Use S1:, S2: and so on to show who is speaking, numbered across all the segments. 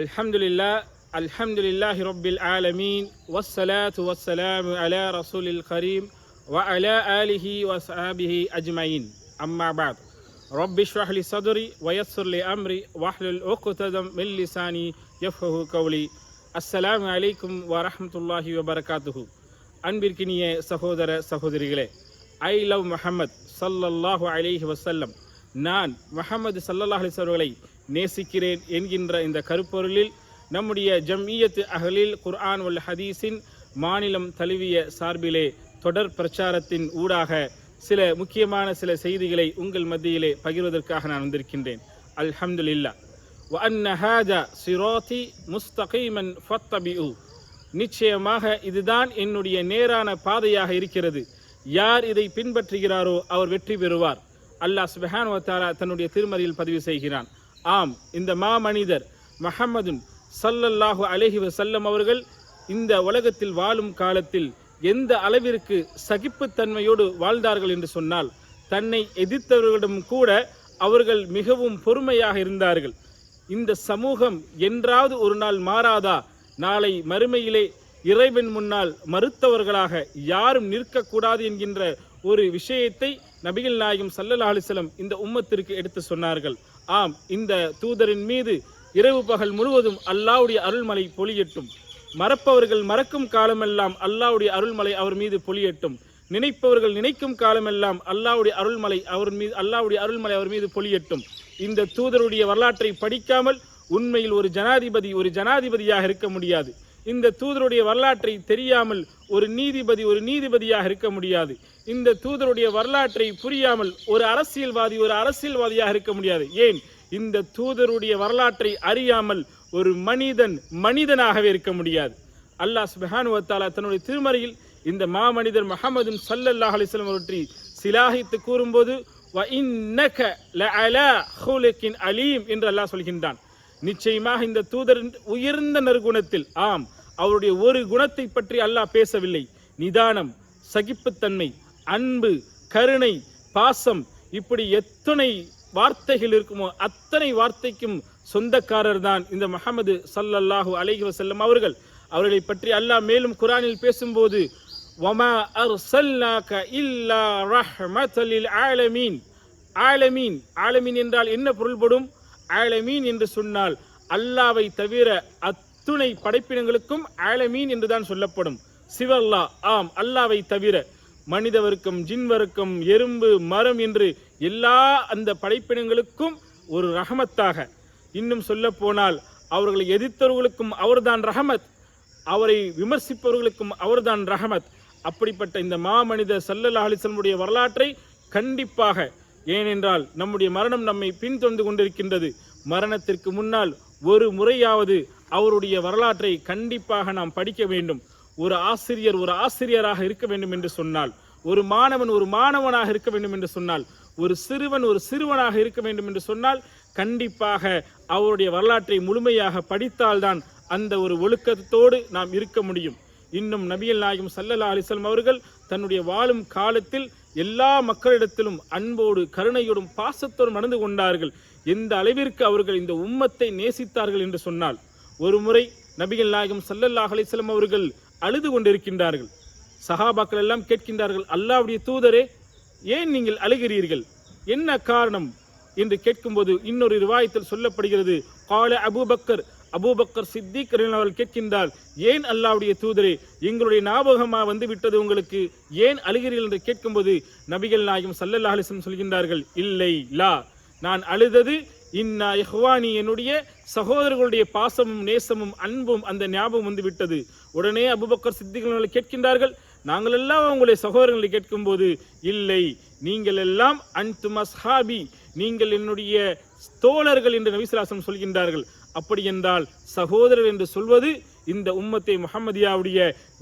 S1: الحمد لله الحمد لله رب العالمين والصلاة والسلام على رسول الكريم وعلى آله وصحبه أجمعين أما بعد رب اشرح لي صدري ويسر لي أمري واحلل عقدة من لساني يفقه قولي السلام عليكم ورحمة الله وبركاته அன்பிற்கினிய சகோதர சகோதரிகளே ஐ லவ் முஹம்மத் சல்லல்லாஹு அலைஹி வஸல்லம் நான் முஹம்மது சல்லல்லாஹு அலைஹி அவர்களை நேசிக்கிறேன் என்கின்ற இந்த கருப்பொருளில் நம்முடைய ஜம்இயத் அகலில் குர்ஆன் வல் ஹதீஸின் மாநிலம் தழுவிய சார்பிலே தொடர் பிரச்சாரத்தின் ஊடாக சில முக்கியமான சில செய்திகளை உங்கள் மத்தியிலே பகிர்வதற்காக நான் வந்திருக்கின்றேன் அல்ஹம்துலில்லாஹ் وأن هذا صراطي مستقيما فاتبعوه நிச்சயமாக இதுதான் என்னுடைய நேரான பாதையாக இருக்கிறது யார் இதை பின்பற்றுகிறாரோ அவர் வெற்றி பெறுவார் அல்லாஹ் சுபஹான் தன்னுடைய திருமறையில் பதிவு செய்கிறான். ஆம் இந்த மாமனிதர் மஹம்மதுன் சல்லல்லாஹு அலஹி வசல்லம் அவர்கள் இந்த உலகத்தில் வாழும் காலத்தில் எந்த அளவிற்கு சகிப்புத்தன்மையோடு வாழ்ந்தார்கள் என்று சொன்னால் தன்னை எதிர்த்தவர்களிடம் கூட அவர்கள் மிகவும் பொறுமையாக இருந்தார்கள். இந்த சமூகம் என்றாவது ஒரு நாள் மாறாதா? நாளை மறுமையிலே இறைவன் முன்னால் மறுத்தவர்களாக யாரும் நிற்கக்கூடாது என்கின்ற ஒரு விஷயத்தை நபிகள் நாயகம் சல்லல்லா அலிசலம் இந்த உம்மத்திற்கு எடுத்து சொன்னார்கள். ஆம் இந்த தூதரின் மீது இரவு பகல் முழுவதும் அல்லாவுடைய அருள்மலை பொலியட்டும் மறப்பவர்கள் மறக்கும் காலமெல்லாம் அல்லாவுடைய அருள்மலை அவர் மீது பொலியட்டும் நினைப்பவர்கள் நினைக்கும் காலமெல்லாம் அல்லாவுடைய அருள்மலை அவர் மீது அல்லாவுடைய அருள்மலை அவர் மீது பொலியட்டும் இந்த தூதருடைய வரலாற்றை படிக்காமல் உண்மையில் ஒரு ஜனாதிபதி ஒரு ஜனாதிபதியாக இருக்க முடியாது. இந்த தூதருடைய வரலாற்றை தெரியாமல் ஒரு நீதிபதி ஒரு நீதிபதியாக இருக்க முடியாது. இந்த தூதருடைய வரலாற்றை புரியாமல் ஒரு அரசியல்வாதி ஒரு அரசியல்வாதியாக இருக்க முடியாது. ஏன்? இந்த தூதருடைய வரலாற்றை அறியாமல் ஒரு மனிதன் மனிதனாகவே இருக்க முடியாது. அல்லாஹ் சுபஹானுவத்தாலா தன்னுடைய திருமறையில் இந்த மாமனிதர் முஹம்மது சல்லல்லாஹ் அலிஸ்லம் பற்றி சிலாகித்து கூறும்போது வ அலீம் என்று அல்லாஹ் சொல்கின்றான். நிச்சயமாக இந்த தூதர் உயர்ந்த நறுகுணத்தில் ஆம் அவருடைய ஒரு குணத்தை பற்றி அல்லாஹ் பேசவில்லை. நிதானம் சகிப்புத்தன்மை அன்பு கருணை பாசம் இப்படி எத்தனை வார்த்தைகள் இருக்குமோ அத்தனை வார்த்தைக்கும் சொந்தக்காரர் தான் இந்த முகமது சல்லல்லாஹு அலைஹி வசல்லம் அவர்கள். அவர்களை பற்றி அல்லாஹ் மேலும் குரானில் பேசும்போது வமா அர்சல்னாக இல்லா ரஹ்மத்தலில் ஆலமீன். ஆலமீன் ஆலமீன் என்றால் என்ன பொருள்படும்? ஆலமீன் என்று சொன்னால் அல்லாவை தவிர அத்துணை படைப்பினங்களுக்கும் ஆலமீன் என்றுதான் சொல்லப்படும். சிவல்லா ஆம் அல்லாவை தவிர மனிதவருக்கும் ஜின்வருக்கும் எறும்பு மரம் என்று எல்லா அந்த படைப்பினங்களுக்கும் ஒரு ரஹமத்தாக. இன்னும் சொல்ல போனால் அவர்களை எதிர்த்தவர்களுக்கும் அவர்தான் ரஹமத். அவரை விமர்சிப்பவர்களுக்கும் அவர்தான் ரஹமத். அப்படிப்பட்ட இந்த மாமனித சல்லல்லா அலிசல்முடைய வரலாற்றை கண்டிப்பாக ஏனென்றால் நம்முடைய மரணம் நம்மை பின்தொடர்ந்து கொண்டிருக்கின்றது. மரணத்திற்கு முன்னால் ஒரு முறையாவது அவருடைய வரலாற்றை கண்டிப்பாக நாம் படிக்க வேண்டும். ஒரு ஆசிரியர் ஒரு ஆசிரியராக இருக்க வேண்டும் என்று சொன்னால் ஒரு மாணவன் ஒரு மாணவனாக இருக்க வேண்டும் என்று சொன்னால் ஒரு சிறுவன் ஒரு சிறுவனாக இருக்க வேண்டும் என்று சொன்னால் கண்டிப்பாக அவருடைய வரலாற்றை முழுமையாக படித்தால்தான் அந்த ஒரு ஒழுக்கத்தோடு நாம் இருக்க முடியும். இன்னும் நபியல் நாயகம் சல்லல்லா அலிஸ்லாம் அவர்கள் தன்னுடைய வாழும் காலத்தில் எல்லா மக்களிடத்திலும் அன்போடு கருணையோடும் பாசத்தோடும் நடந்து கொண்டார்கள். எந்த அளவிற்கு அவர்கள் இந்த உம்மத்தை நேசித்தார்கள் என்று சொன்னால் ஒரு முறை நபிகள் நாயகம் சல்லல்லாஹ் அலிஸ்லம் அவர்கள் அழுது கொண்டிருக்கின்றார்கள். சஹாபாக்கள் எல்லாம் கேட்கின்றார்கள் அல்லாவுடைய தூதரே ஏன் நீங்கள் அழுகிறீர்கள்? என்ன காரணம்? என்று கேட்கும்போது இன்னொரு ரிவாயத்தில் சொல்லப்படுகிறது கால அபூபக்கர் அபூபக்கர் சித்திக் அவர்கள் கேட்கின்றால் ஏன் அல்லாவுடைய தூதரே எங்களுடைய ஞாபகமாக வந்து விட்டது உங்களுக்கு? ஏன் அழுகிறீர்கள்? என்று கேட்கும்போது நபிகள் நாயகம் சல்லல்லா சொல்கின்றார்கள் இல்லை லா. நான் அழுதது இன்னா இஹ்வானி என்னுடைய சகோதரர்களுடைய பாசமும் நேசமும் அன்பும் அந்த ஞாபகம் வந்து விட்டது உடனே அபுபக்கர் சித்திகள் கேட்கின்றார்கள் நாங்கள் எல்லாம் உங்களுடைய சகோதரர்களை கேட்கும்போது இல்லை நீங்கள் எல்லாம் அன்துமஸ்ஹாபி நீங்கள் என்னுடைய தோழர்கள் என்று நபிசுலாசம் சொல்கின்றார்கள். அப்படி என்றால் சகோதரர் என்று சொல்வது இந்த உம்மத்தை முகமதியாவுடைய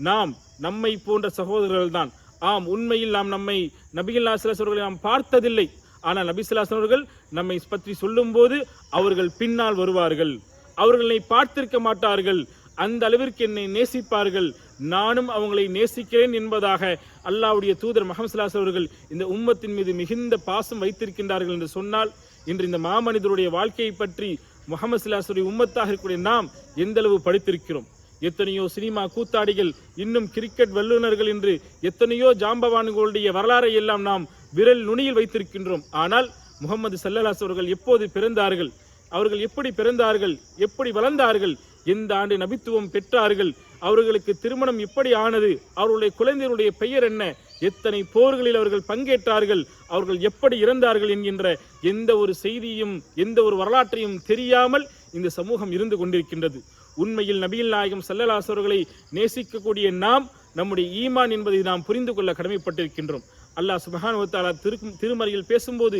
S1: நாம் நம்மை போன்ற சகோதரர்கள் தான் ஆம் உண்மையில் நாம் நம்மை நபிகள் அவர்களை நாம் பார்த்ததில்லை. ஆனால் நபிசுல்லாசன் அவர்கள் நம்மை பற்றி சொல்லும்போது அவர்கள் பின்னால் வருவார்கள். அவர்களை பார்த்திருக்க மாட்டார்கள். அந்த அளவிற்கு என்னை நேசிப்பார்கள். நானும் அவங்களை நேசிக்கிறேன் என்பதாக அல்லாவுடைய தூதர் முகமது அவர்கள் இந்த உம்மத்தின் மீது மிகுந்த பாசம் வைத்திருக்கின்றார்கள் என்று சொன்னால் இன்று இந்த மாமனிதருடைய வாழ்க்கையை பற்றி முகமது சிலாசுடைய உம்மத்தாக இருக்கக்கூடிய நாம் எந்தளவு படித்திருக்கிறோம்? எத்தனையோ சினிமா கூத்தாடிகள் இன்னும் கிரிக்கெட் வல்லுநர்கள் என்று எத்தனையோ ஜாம்பவான்களுடைய வரலாறை எல்லாம் நாம் விரல் நுனியில் வைத்திருக்கின்றோம். ஆனால் முகமது சல்லலாஸ் அவர்கள் எப்போது பிறந்தார்கள்? அவர்கள் எப்படி பிறந்தார்கள்? எப்படி வளர்ந்தார்கள்? எந்த ஆண்டு நபித்துவம் பெற்றார்கள்? அவர்களுக்கு திருமணம் எப்படி ஆனது? அவர்களுடைய குழந்தைகளுடைய பெயர் என்ன? எத்தனை போர்களில் அவர்கள் பங்கேற்றார்கள் அவர்கள் எப்படி இறந்தார்கள் என்கின்ற எந்த ஒரு செய்தியும் எந்த ஒரு வரலாற்றையும் தெரியாமல் இந்த சமூகம் இருந்து கொண்டிருக்கின்றது. உண்மையில் நபியில் நாயகம் சல்லல்லாஸ் அவர்களை நேசிக்கக்கூடிய நாம் நம்முடைய ஈமான் என்பதை நாம் புரிந்து கொள்ள கடமைப்பட்டிருக்கின்றோம். அல்லாஹ் சுபஹானஹு வ திரு திருமறையில் பேசும்போது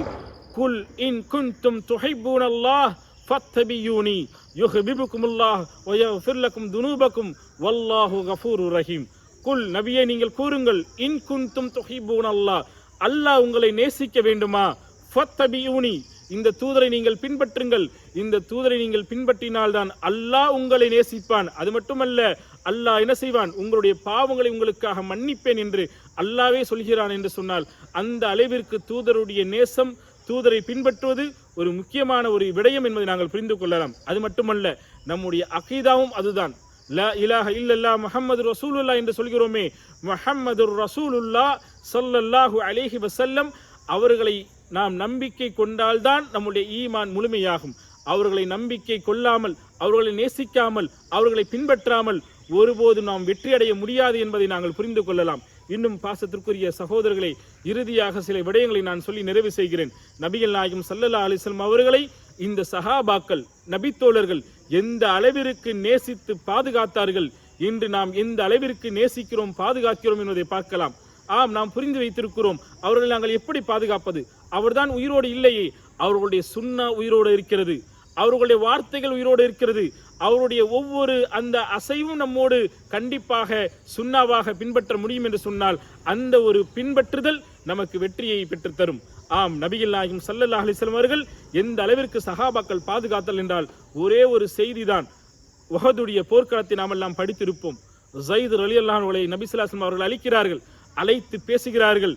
S1: குல் இன் குன்தும் துஹைபூன் அல்லாஹ் ஃபத்தபியூனி யுஹிபுக்குமுல்லாஹ் அல்லாஹ் யஃபிர் லக்கும் துனூபக்கும் வல்லாஹு கஃபூர் ரஹீம். குல் நபியை நீங்கள் கூறுங்கள் இன் குந்தும் துஹிப்பூன அல்லாஹ் அல்லாஹ் உங்களை நேசிக்க வேண்டுமா? ஃபத்தபியூனி. இந்த தூதரை நீங்கள் பின்பற்றுங்கள். இந்த தூதரை நீங்கள் பின்பற்றினால்தான் அல்லாஹ் உங்களை நேசிப்பான். அது மட்டுமல்ல அல்லாஹ் என்ன செய்வான்? உங்களுடைய பாவங்களை உங்களுக்காக மன்னிப்பேன் என்று அல்லாவே சொல்கிறான் என்று சொன்னால் அந்த அளவிற்கு தூதருடைய நேசம் தூதரை பின்பற்றுவது ஒரு முக்கியமான ஒரு விடயம் என்பதை நாங்கள் புரிந்து கொள்ளலாம். அது மட்டுமல்ல நம்முடைய அகீதாவும் அதுதான். லா இலாஹ இல்லல்லா முஹம்மது ரசூலுல்லா என்று சொல்கிறோமே. முஹம்மது ரசூலுல்லா ஸல்லல்லாஹு அலேஹி வசல்லம் அவர்களை நாம் நம்பிக்கை கொண்டால்தான் நம்முடைய ஈமான் முழுமையாகும். அவர்களை நம்பிக்கை கொள்ளாமல் அவர்களை நேசிக்காமல் அவர்களை பின்பற்றாமல் ஒருபோதும் நாம் வெற்றியடைய முடியாது என்பதை நாங்கள் புரிந்து கொள்ளலாம். இன்னும் பாசத்திற்குரிய சகோதரர்களை இறுதியாக சில விடயங்களை நான் சொல்லி நிறைவு செய்கிறேன். நபிகள் நாயகம் சல்லல்லா அலிஸ்லாம் அவர்களை இந்த சஹாபாக்கள் நபித்தோழர்கள் எந்த அளவிற்கு நேசித்து பாதுகாத்தார்கள்? இன்று நாம் எந்த அளவிற்கு நேசிக்கிறோம் பாதுகாக்கிறோம் என்பதை பார்க்கலாம். ஆம் நாம் புரிந்து வைத்திருக்கிறோம். அவர்களை நாங்கள் எப்படி பாதுகாப்பது? அவர்தான் உயிரோடு இல்லையே. அவர்களுடைய சுண்ணா உயிரோடு இருக்கிறது. அவர்களுடைய வார்த்தைகள் உயிரோடு இருக்கிறது. அவருடைய ஒவ்வொரு அந்த அசைவும் நம்மோடு கண்டிப்பாக சுண்ணாவாக பின்பற்ற முடியும் என்று சொன்னால் அந்த ஒரு பின்பற்றுதல் நமக்கு வெற்றியை பெற்று தரும் ஆம் நபிகள் நாயகம் சல்லல்லாஹு அலைஹி அவர்கள் எந்த அளவிற்கு சஹாபாக்கள் பாதுகாத்தல் என்றால் ஒரே ஒரு செய்திதான். உஹதுடைய போர்க்களத்தை நாம் எல்லாம் படித்திருப்போம் ஜயித் அலி அல்லாஹர்களை நபிசுல்லாஸ்லம் அவர்கள் அளிக்கிறார்கள் அழைத்து பேசுகிறார்கள்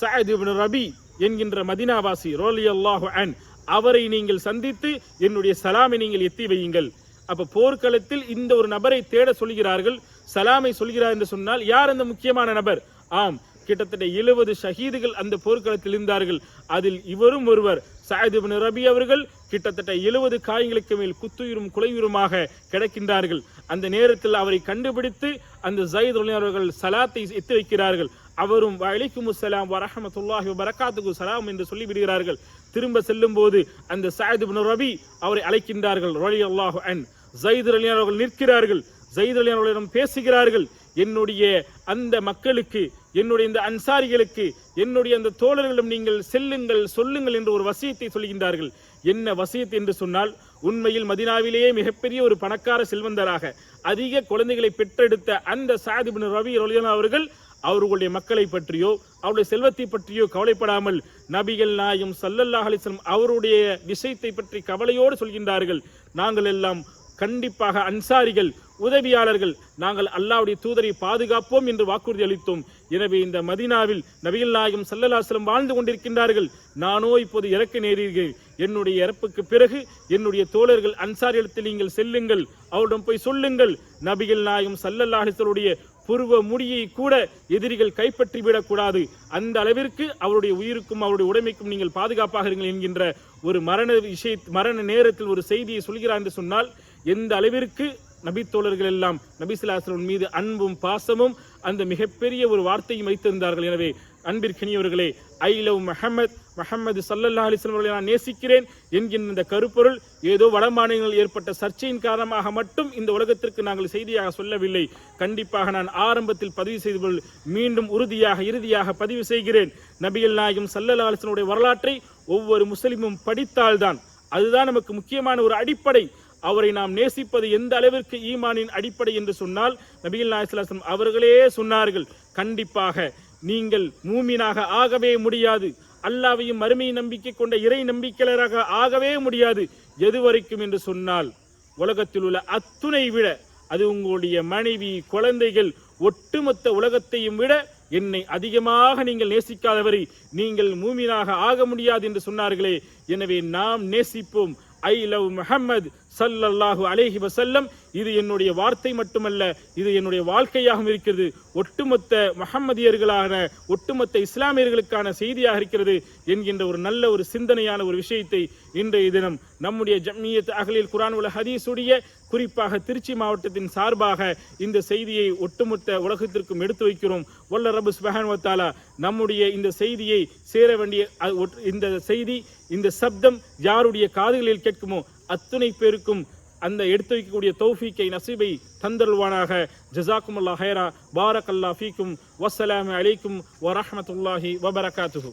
S1: சயத் இப்னு ரபி என்கின்ற மதினாவாசி ரோலி அல்லாஹு அன் அவரை நீங்கள் சந்தித்து என்னுடைய சலாமை நீங்கள் எத்தி வையுங்கள். அப்போ போர்க்களத்தில் இந்த ஒரு நபரை தேட சொல்கிறார்கள் சலாமை சொல்கிறார் என்று சொன்னால் யார் அந்த முக்கியமான நபர்? ஆம் கிட்டத்தட்ட எழுபது ஷஹீதுகள் அந்த போர்க்களத்தில் இருந்தார்கள். அதில் இவரும் ஒருவர் சாயத் ரபி அவர்கள் கிட்டத்தட்ட எழுபது காயங்களுக்கு மேல் குத்துயிரும் குலையுருமாக கிடக்கின்றார்கள். அந்த நேரத்தில் அவரை கண்டுபிடித்து அந்த ஜயித் அவர்கள் சலாத்தை எத்து வைக்கிறார்கள். அவரும் வலைக்கும் சலாம் வரஹமத்துல்லாஹி வரகாத்துக்கு சலாம் என்று சொல்லிவிடுகிறார்கள். திரும்ப செல்லும் போது அந்த சாயத் ரபி அவரை அழைக்கின்றார்கள் ரொலி அல்லாஹு அன். ஜயித் அவர்கள் நிற்கிறார்கள். ஜயித் அவர்களிடம் பேசுகிறார்கள் என்னுடைய அந்த மக்களுக்கு என்னுடைய இந்த அன்சாரிகளுக்கு என்னுடைய அந்த தோழர்களிடம் நீங்கள் செல்லுங்கள் சொல்லுங்கள் என்று ஒரு வசியத்தை சொல்கின்றார்கள். என்ன வசியத் என்று சொன்னால் உண்மையில் மதினாவிலேயே மிகப்பெரிய ஒரு பணக்கார செல்வந்தராக அதிக குழந்தைகளை பெற்றெடுத்த அந்த சாதிபின் ரவி ரொலியன் அவர்கள் அவர்களுடைய மக்களை பற்றியோ அவருடைய செல்வத்தை பற்றியோ கவலைப்படாமல் நபிகள் நாயும் சல்லல்லாஹ் அலிஸ்லம் அவருடைய விஷயத்தை பற்றி கவலையோடு சொல்கின்றார்கள். நாங்கள் எல்லாம் கண்டிப்பாக அன்சாரிகள் உதவியாளர்கள். நாங்கள் அல்லாவுடைய தூதரை பாதுகாப்போம் என்று வாக்குறுதி அளித்தோம். எனவே இந்த மதீனாவில் நபிகள் நாயகம் சல்லல்லாஸ்லம் வாழ்ந்து கொண்டிருக்கின்றார்கள். நானோ இப்போது இறக்க நேரீர்கள் என்னுடைய இறப்புக்கு பிறகு என்னுடைய தோழர்கள் அன்சாரிடத்தில் நீங்கள் செல்லுங்கள். அவரிடம் போய் சொல்லுங்கள். நபிகள் நாயகம் சல்லல்லாஹலுடைய புருவ முடியை கூட எதிரிகள் கைப்பற்றி விடக்கூடாது அந்த அளவிற்கு அவருடைய உயிருக்கும் அவருடைய உடைமைக்கும் நீங்கள் பாதுகாப்பாக இருங்கள் என்கின்ற ஒரு மரண விஷய மரண நேரத்தில் ஒரு செய்தியை சொல்கிறார் என்று சொன்னால் எந்த அளவிற்கு நபித்தோழர்கள் எல்லாம் நபிசிலாசன் மீது அன்பும் பாசமும் அந்த மிகப்பெரிய ஒரு வார்த்தையும் வைத்திருந்தார்கள். எனவே அன்பிற்கினியவர்களே ஐ லவ் மஹமத் மஹமது சல்லல்லா அலிஸ்லம் அவர்களை நான் நேசிக்கிறேன் என்கின்ற இந்த கருப்பொருள் ஏதோ வடமாநிலங்களில் ஏற்பட்ட சர்ச்சையின் காரணமாக மட்டும் இந்த உலகத்திற்கு நாங்கள் செய்தியாக சொல்லவில்லை. கண்டிப்பாக நான் ஆரம்பத்தில் பதிவு செய்து கொள் மீண்டும் உறுதியாக இறுதியாக பதிவு செய்கிறேன். நபிகள் நாயகம் சல்லல்லா அலிஸ்லனுடைய வரலாற்றை ஒவ்வொரு முஸ்லிமும் படித்தால்தான். அதுதான் நமக்கு முக்கியமான ஒரு அடிப்படை அவரை நாம் நேசிப்பது எந்த அளவிற்கு ஈமானின் அடிப்படை என்று சொன்னால் நபிகள் நாயசலாசம் அவர்களே சொன்னார்கள் கண்டிப்பாக நீங்கள் மூமினாக ஆகவே முடியாது. அல்லாவையும் மறுமை நம்பிக்கை கொண்ட இறை நம்பிக்கையாளராக ஆகவே முடியாது. எது வரைக்கும் என்று சொன்னால் உலகத்தில் உள்ள அத்துணை விட அது உங்களுடைய மனைவி குழந்தைகள் ஒட்டுமொத்த உலகத்தையும் விட என்னை அதிகமாக நீங்கள் நேசிக்காதவரை நீங்கள் மூமினாக ஆக முடியாது என்று சொன்னார்களே. எனவே நாம் நேசிப்போம். ஐ லவ் முஹம்மது சல்லல்லாஹு அலைஹி வஸல்லம் இது என்னுடைய வார்த்தை மட்டுமல்ல இது என்னுடைய வாழ்க்கையாகவும் இருக்கிறது. ஒட்டுமொத்த மஹம்மதியர்களான ஒட்டுமொத்த இஸ்லாமியர்களுக்கான செய்தியாக இருக்கிறது என்கின்ற ஒரு நல்ல ஒரு சிந்தனையான ஒரு விஷயத்தை இன்றைய தினம் நம்முடைய ஜம்மியத் அகலில் குரான் உல ஹதீஸுடைய குறிப்பாக திருச்சி மாவட்டத்தின் சார்பாக இந்த செய்தியை ஒட்டுமொத்த உலகத்திற்கும் எடுத்து வைக்கிறோம். வல்ல ரபு சுபஹானுவத்தாலா நம்முடைய இந்த செய்தியை சேர வேண்டிய இந்த செய்தி இந்த சப்தம் யாருடைய காதுகளில் கேட்குமோ அத்துணை பேருக்கும் அந்த எடுத்து வைக்கக்கூடிய தௌஃபீக்கை நசீபை தந்தருவானாக ஜசாக்கும் அல்லா ஹைரா பாரக் அல்லா ஃபீக்கும். வஸ்ஸலாமு அலைக்கும். வரஹ்மத்துல்லாஹி வபரகாத்துஹு.